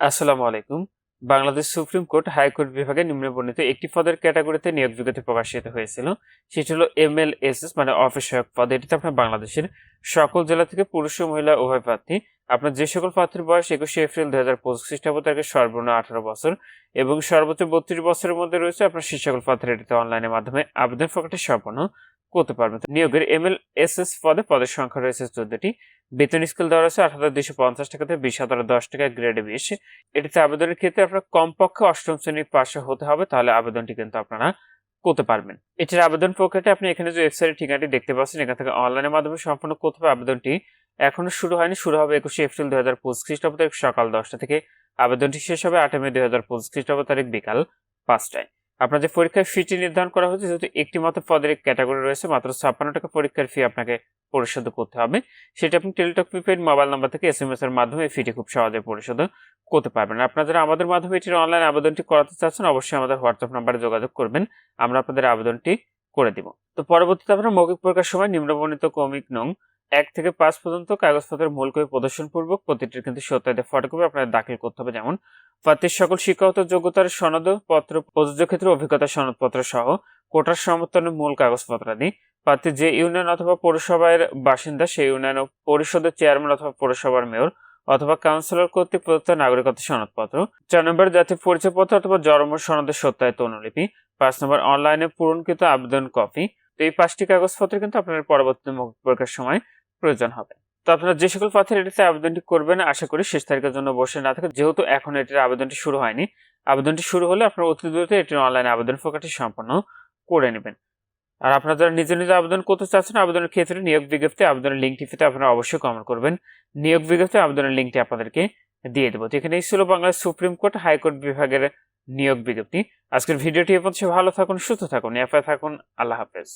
আসসালামু আলাইকুম। Bangladesh supreme court high court বিভাগে নিম্নবর্ণিত একটি পদের ক্যাটাগরিতে নিয়োগ বিজ্ঞপ্তি প্রকাশিত হয়েছিল। সেটি হলো এমএলএসএস মানে অফিস সহায়ক পদ। এটিতে আপনার বাংলাদেশের সকল জেলা থেকে পুরুষ ও মহিলা উভয় প্রার্থী। আপনার যে সকল প্রার্থীর বয়স একুশে এপ্রিল দুই হাজার পঁচিশ খ্রিস্টাব্দ তারিখে সর্বনিম্ন আঠারো বছর এবং সর্বোচ্চ বত্রিশ বছরের মধ্যে রয়েছে, আপনার সেই সকল প্রার্থীরা এটিতে অনলাইনের মাধ্যমে আবেদন প্রকাশে সম্পন্ন করতে পারবেন। নিয়োগের এম এল এস এস পদে পদের সংখ্যা রয়েছে চোদ্দটি। বেতন স্কেল দেওয়া রয়েছে আট হাজার দুইশো পঞ্চাশ টাকা থেকে বিশ হাজার দশ টাকা গ্রেডে বিশ। এটিতে আবেদনের ক্ষেত্রে আপনার কমপক্ষে অষ্টম শ্রেণির পাশে হতে হবে, তাহলে আবেদনটি কিন্তু আপনারা করতে পারবেন। এটির আবেদন প্রক্রিয়াটি আপনি এখানে যে ওয়েবসাইটের ঠিকানাটি দেখতে পাচ্ছেন, এখান থেকে অনলাইনের মাধ্যমে সম্পূর্ণ করতে হবে আবেদনটি। এখনও শুরু হয়নি, শুরু হবে একুশে এপ্রিল দুই হাজার পঁচিশ খ্রিস্টাব্দ সকাল দশটা থেকে। আবেদনটি শেষ হবে আটই মে দুই হাজার পঁচিশ খ্রিস্টাব্দ তারিখ বিকাল পাঁচটায়। আপনার যে পরীক্ষার ফিটি নির্ধারণ করা হয়েছে যেহেতু একটি মাত্র পদের ক্যাটাগরি রয়েছে, মাত্র ছাপ্পান্ন টাকা পরীক্ষার ফি আপনাকে পরিশোধ করতে হবে। সেটা আপনি টেলিটক প্রিপেড মোবাইল নাম্বার থেকে এস এম এস এর মাধ্যমে ফিটি খুব সহজে পরিশোধ করতে পারবেন। আপনারা যারা আমাদের মাধ্যমে এটির অনলাইন আবেদনটি করাতে চাচ্ছেন, অবশ্যই আমাদের হোয়াটসঅ্যাপ নাম্বারে যোগাযোগ করবেন, আমরা আপনাদের আবেদনটি করে দিব। তো পরবর্তীতে আপনারা মৌখিক পরীক্ষার সময় নিম্নবর্ণিত কমিক নং এক থেকে পাঁচ পর্যন্ত কাগজপত্রের মূল কপি প্রদর্শন পূর্বক প্রতিটির কিন্তু সত্যায়িত ফটোকপি আপনাদের দাখিল করতে হবে, যেমন প্রার্থীর সকল শিক্ষাগত যোগ্যতার সনদ, পত্র, প্রযোজ্য ক্ষেত্রে অভিজ্ঞতা সনদপত্র সহ কোটার সমর্থনের মূল কাগজপত্র কাগজপত্রাদি প্রার্থী যে ইউনিয়ন অথবা পৌরসভার বাসিন্দা, সেই ইউনিয়ন পরিষদের চেয়ারম্যান অথবা পৌরসভার মেয়র অথবা কাউন্সিলর কর্তৃক প্রদত্ত নাগরিকত্ব সনদপত্র। চার নম্বর জাতীয় পরিচয়পত্র অথবা জন্ম সনদের সত্যায়িত অনুলিপি। পাঁচ নম্বর অনলাইনে পূরণকৃত আবেদন কপি। তো এই পাঁচটি কাগজপত্র কিন্তু আপনার পরবর্তী মৌখিক পরীক্ষার সময় প্রয়োজন হবে। তো আপনারা যে সকল প্রার্থীরা এটিতে আবেদনটি করবেন, আশা করি শেষ তারিখের জন্য বসে না থাকে যেহেতু এখন এটির আবেদনটি শুরু হয়নি, আবেদনটি শুরু হলে আপনার অতি দ্রুত এটির অনলাইনে আবেদন প্রকাশটি সম্পন্ন করে নেবেন। আর আপনারা যারা নিজে নিজে আবেদন করতে চাচ্ছেন, আবেদনের ক্ষেত্রে নিয়োগ বিজ্ঞপ্তি, আবেদনের লিঙ্কটি পেতে আপনারা অবশ্যই কমেন্ট করবেন। নিয়োগ বিজ্ঞপ্তি, আবেদনের লিঙ্কটি আপনাদেরকে দিয়ে দেবো। তো এখানে এই ছিল বাংলাদেশ সুপ্রিম কোর্ট হাইকোর্ট বিভাগের নিয়োগ বিজ্ঞপ্তি। আজকের ভিডিওটি এ পর্যন্ত ভালো থাকুন, সুস্থ থাকুন এফআই থাকুন, আল্লাহ হাফেজ।